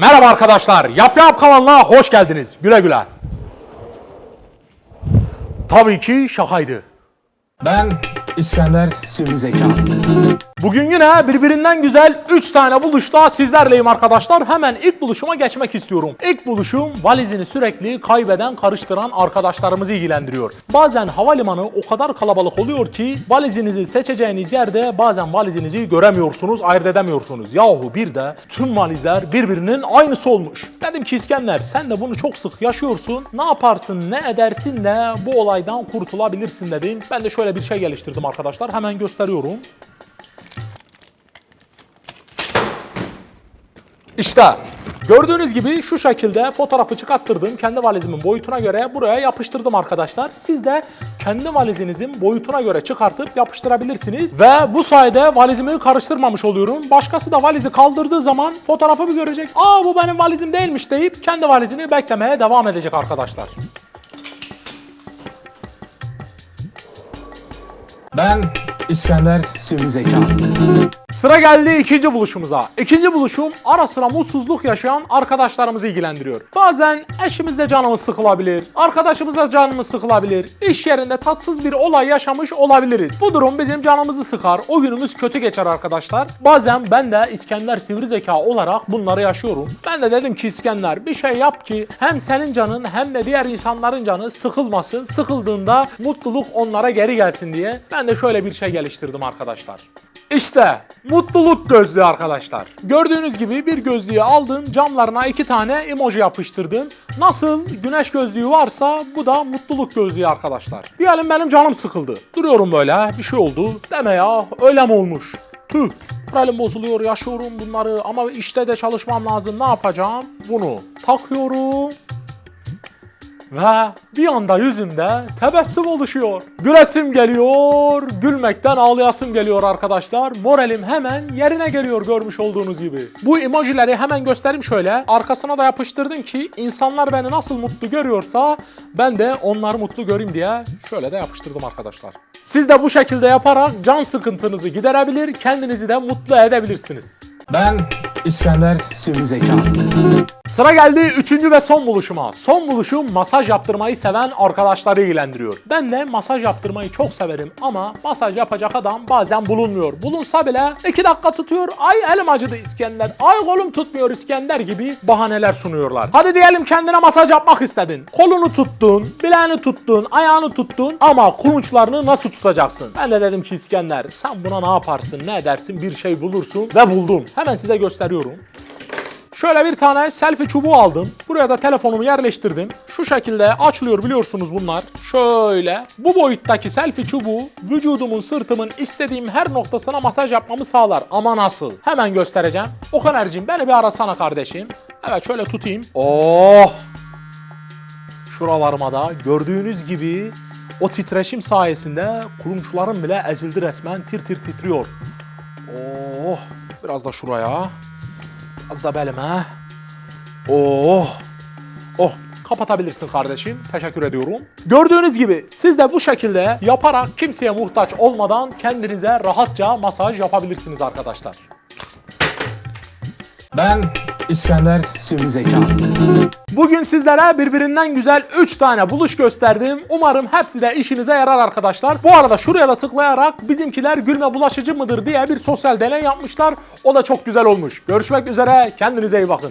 Merhaba arkadaşlar. Yap Yap kanalına hoş geldiniz. Güle güle. Tabii ki şakaydı. Ben İskender Sivri. Bugün yine birbirinden güzel 3 tane buluşta sizlerleyim arkadaşlar. Hemen ilk buluşuma geçmek istiyorum. İlk buluşum valizini sürekli kaybeden, karıştıran arkadaşlarımızı ilgilendiriyor. Bazen havalimanı o kadar kalabalık oluyor ki valizinizi seçeceğiniz yerde bazen valizinizi göremiyorsunuz, ayırt edemiyorsunuz. Yahu bir de tüm valizler birbirinin aynısı olmuş. Dedim ki İskender sen de bunu çok sık yaşıyorsun. Ne yaparsın, ne edersin de bu olaydan kurtulabilirsin dedim. Ben de şöyle bir şey geliştirdim arkadaşlar. Hemen gösteriyorum. İşte gördüğünüz gibi şu şekilde fotoğrafı çıkarttırdım. Kendi valizimin boyutuna göre buraya yapıştırdım arkadaşlar. Siz de kendi valizinizin boyutuna göre çıkartıp yapıştırabilirsiniz. Ve bu sayede valizimi karıştırmamış oluyorum. Başkası da valizi kaldırdığı zaman fotoğrafı bir görecek. Aa bu benim valizim değilmiş deyip kendi valizini beklemeye devam edecek arkadaşlar. Ben İskender Sivri Zeka. Sıra geldi ikinci buluşumuza. İkinci buluşum ara sıra mutsuzluk yaşayan arkadaşlarımızı ilgilendiriyor. Bazen eşimizle canımız sıkılabilir, arkadaşımızla canımız sıkılabilir, iş yerinde tatsız bir olay yaşamış olabiliriz. Bu durum bizim canımızı sıkar, o günümüz kötü geçer arkadaşlar. Bazen ben de İskender sivri zeka olarak bunları yaşıyorum. Ben de dedim ki İskender bir şey yap ki hem senin canın hem de diğer insanların canı sıkılmasın. Sıkıldığında mutluluk onlara geri gelsin diye ben de şöyle bir şey geliştirdim arkadaşlar. İşte mutluluk gözlüğü arkadaşlar. Gördüğünüz gibi bir gözlüğü aldın, camlarına iki tane emoji yapıştırdın. Nasıl güneş gözlüğü varsa bu da mutluluk gözlüğü arkadaşlar. Diyelim benim canım sıkıldı. Duruyorum böyle bir şey oldu. Deme ya öyle mi olmuş? Tüh. Moralim bozuluyor, yaşıyorum bunları ama işte de çalışmam lazım. Ne yapacağım? Bunu takıyorum. Ve bir anda yüzümde tebessüm oluşuyor. Gülesim geliyor, gülmekten ağlayasım geliyor arkadaşlar. Moralim hemen yerine geliyor görmüş olduğunuz gibi. Bu emojileri hemen göstereyim şöyle. Arkasına da yapıştırdım ki insanlar beni nasıl mutlu görüyorsa ben de onları mutlu göreyim diye şöyle de yapıştırdım arkadaşlar. Siz de bu şekilde yaparak can sıkıntınızı giderebilir, kendinizi de mutlu edebilirsiniz. Ben İskender Sivri Zeka. Sıra geldi üçüncü ve son buluşuma. Son buluşum masaj yaptırmayı seven arkadaşları ilgilendiriyor. Ben de masaj yaptırmayı çok severim ama masaj yapacak adam bazen bulunmuyor. Bulunsa bile iki dakika tutuyor. Ay elim acıdı İskender. Ay kolum tutmuyor İskender gibi bahaneler sunuyorlar. Hadi diyelim kendine masaj yapmak istedin. Kolunu tuttun, bileğini tuttun, ayağını tuttun ama kulunçlarını nasıl tutacaksın? Ben de dedim ki İskender sen buna ne yaparsın, ne edersin bir şey bulursun ve buldum. Hemen size gösteriyorum. Şöyle bir tane selfie çubuğu aldım. Buraya da telefonumu yerleştirdim. Şu şekilde açılıyor biliyorsunuz bunlar. Şöyle. Bu boyuttaki selfie çubuğu vücudumun, sırtımın istediğim her noktasına masaj yapmamı sağlar. Ama nasıl? Hemen göstereceğim. Okaner'cim beni bir arasana kardeşim. Evet şöyle tutayım. Oh! Şuralarıma da gördüğünüz gibi o titreşim sayesinde kulunçlarım bile ezildi resmen. Tir tir titriyor. Oh! Biraz da şuraya. Az da belime. Oh. Oh. Kapatabilirsin kardeşim. Teşekkür ediyorum. Gördüğünüz gibi siz de bu şekilde yaparak kimseye muhtaç olmadan kendinize rahatça masaj yapabilirsiniz arkadaşlar. Ben İskender Sivri Zeka. Bugün sizlere birbirinden güzel 3 tane buluş gösterdim. Umarım hepsi de işinize yarar arkadaşlar. Bu arada şuraya da tıklayarak bizimkiler gülme bulaşıcı mıdır diye bir sosyal deney yapmışlar. O da çok güzel olmuş. Görüşmek üzere. Kendinize iyi bakın.